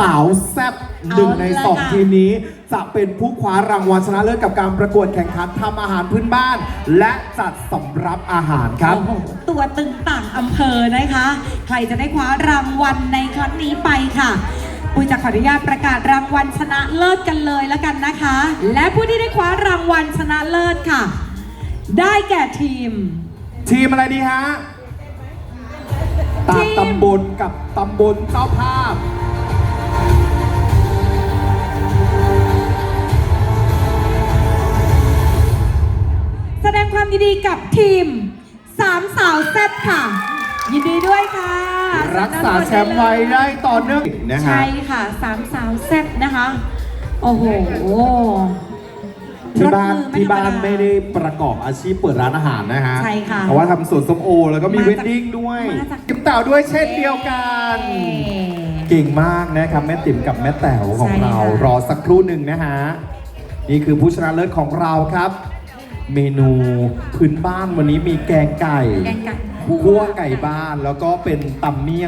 สาวแซ่บหนึ่งในสองเอาละค่ะทีมนี้ จะเป็นผู้คว้ารางวัลชนะเลิศกับการประกวดแข่งขันทำอาหารพื้นบ้าน และจัดสำรับอาหารครับ โอ้โหตัวตึงต่างอำเภอนะคะ ใครจะได้คว้ารางวัลในครั้งนี้ไปค่ะปุยจะขออนุญาตประกาศรางวัลชนะเลิศกันเลยแล้วกันนะคะ และผู้ที่ได้คว้ารางวัลชนะเลิศค่ะ ได้แก่ทีม ทีมอะไรดีฮะตามทีมตำบลกับตำบลเจ้าภาพ ความยินดีกับทีมสามสาวแซ่บค่ะ ยินดีด้วยค่ะรักษาแชมป์ไว้ได้ต่อเนื่องนะฮะใช่ค่ะสามสาวแซ่บนะคะ โอ้โหที่บ้านรถมือที่บ้านธรรดไม่ได้ประกอบอาชีพเปิดร้านอาหารนะฮะใช่ค่ะเพราะว่าทำสวนส้มโอ แล้วก็มีมาเวจากดดิ้งด้วยมาจากกิมเต่าด้วยเช่นเดียวกัน เก่งมากนะครับแม่ติ๋มกับแม่แต๋วของใช่เราค่ะรอสักครู่หนึ่งนะฮะ นี่คือผู้ชนะเลิศของเราครับ เมนูพื้นบ้านวันนี้มีแกงไก่แกงไก่คั่วไก่บ้านแล้วก็เป็นตำเมี่ยง